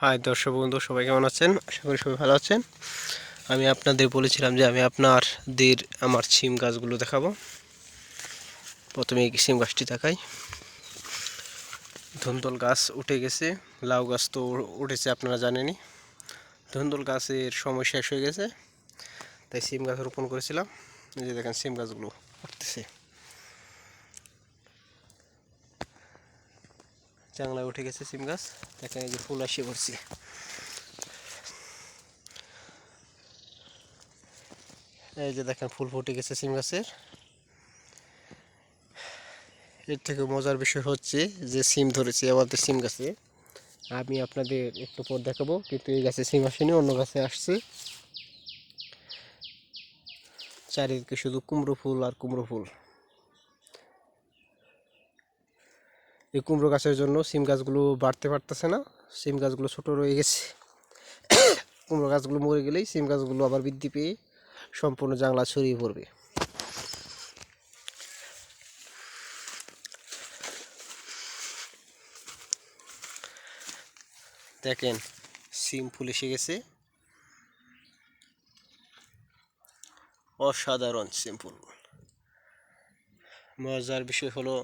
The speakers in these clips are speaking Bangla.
হাই দর্শক বন্ধু, সবাই কেমন আছেন? আশা করি সবাই ভালো আছেন। আমি আপনাদের বলেছিলাম যে আমি আপনাদের আমার সিম গাছগুলো দেখাবো। প্রথমে সিম গাছটি দেখাই। ধুন্দল গাছ উঠে গেছে। লাউ গাছ তো উঠেছে, আপনারা জানেনই। ধুন্দল গাছের সময় শেষ হয়ে গেছে। তাই সিম গাছ রোপণ করেছিলাম। যে দেখেন, সিম গাছগুলো উঠতেছে। চাংলায় উঠে গেছে সিম গাছ। দেখেন এই যে ফুল আসিয়ে পড়ছি। এই যে দেখেন ফুল ফুটে গেছে সিম গাছের। এর থেকে মজার বিষয় হচ্ছে যে সিম ধরেছে আমাদের সিম গাছে। আমি আপনাদের একটু পর দেখাবো, কিন্তু এই গাছে সিম আসেনি, অন্য গাছে আসছে। চারিদিকে শুধু কুমড়ো ফুল আর কুমড়ো ফুল। এই কুমড়ো গাছের জন্য সিম গাছগুলো বাড়তে পারতেছে না। সিম গাছগুলো ছোটো রয়ে গেছে। কুমড়ো গাছগুলো মরে গেলেই সিম গাছগুলো আবার বৃদ্ধি পেয়ে সম্পূর্ণ জাংলা ছড়িয়ে পড়বে। দেখেন, সিম ফুল এসে গেছে। অসাধারণ সিম্পল মজার বিষয় হলো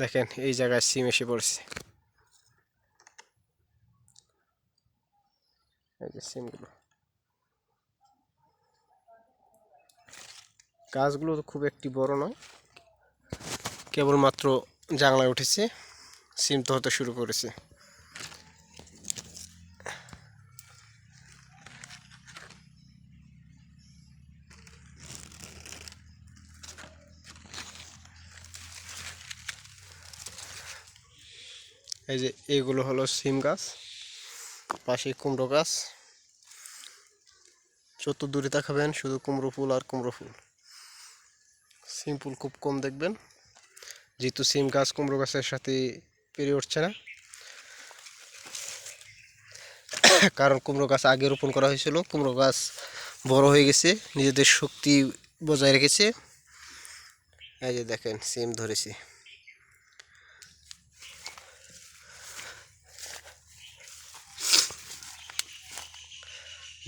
দেখেন, এই জায়গায় সিম এসে পড়ছে। সিমগুলো। গাছগুলো তো খুব একটি বড় নয়। কেবলমাত্র জানলায় উঠেছে, সিম তো হতে শুরু করেছে। এই যে এগুলো হলো সিম গাছ, পাশে কুমড়ো গাছ। যত দূরে তাকাবেন, শুধু কুমড়ো ফুল আর কুমড়ো ফুল। সিম ফুল খুব কম দেখবেন। যেহেতু সিম গাছ কুমড়ো গাছের সাথে পেরে উঠছে না। কারণ কুমড়ো গাছ আগে রোপণ করা হয়েছিল। কুমড়ো গাছ বড় হয়ে গেছে, নিজেদের শক্তি বজায় রেখেছে। এই যে দেখেন, সিম ধরেছি।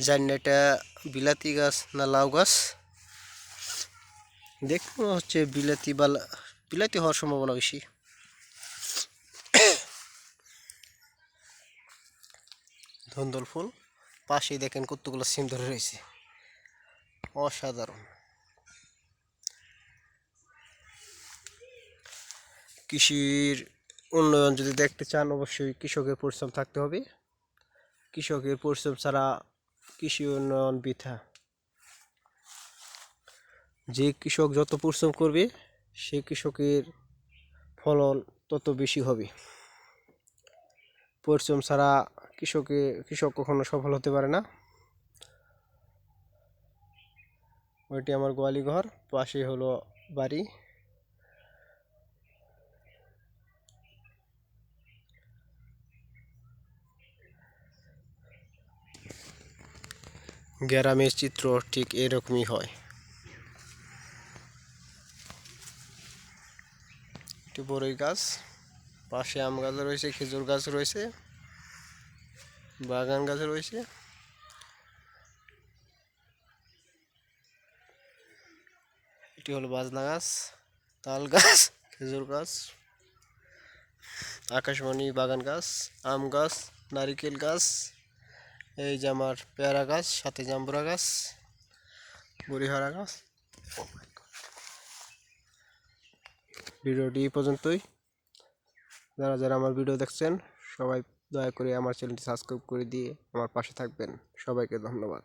জানি না এটা বিলাতি গাছ না লাউ গাছ? দেখতে হচ্ছে বিলাতি বা বিলাতি হওয়ার সম্ভাবনা বেশি। ধন্দল ফুল। পাশেই দেখেন কতগুলো সিম ধরে রয়েছে। অসাধারণ। কৃষির উন্নয়ন যদি দেখতে চান, অবশ্যই কৃষকের পরিশ্রম থাকতে হবে। কৃষকের পরিশ্রম ছাড়া কৃষি উন্নয়ন বৃথা। যে কৃষক যত পরিশ্রম করবে, সে কৃষকের ফলন তত বেশি হবে। পরিশ্রম ছাড়া কৃষকে, কৃষক কখনো সফল হতে পারে না। ওইটি আমার গোয়ালি ঘর পাশে হলো বাড়ি। গ্রামের চিত্র ঠিক এরকমই হয়। একটি বড়ই গাছ, পাশে আম গাছ রয়েছে, খেজুর গাছ রয়েছে, বাগান গাছ রয়েছে। এটি হলো বাজনা গাছ, তাল গাছ, খেজুর গাছ, আকাশমণি বাগান গাছ, আম গাছ, নারিকেল গাছ এই যে আমার পেয়ারা গাছ, সাথে জাম্বুরা গাছ, বুড়িহারা গাছ। ভিডিওটি পর্যন্তই। যারা যারা আমার ভিডিও দেখছেন, সবাই দয়া করে আমার চ্যানেলটি সাবস্ক্রাইব করে দিয়ে আমার পাশে থাকবেন। সবাইকে ধন্যবাদ।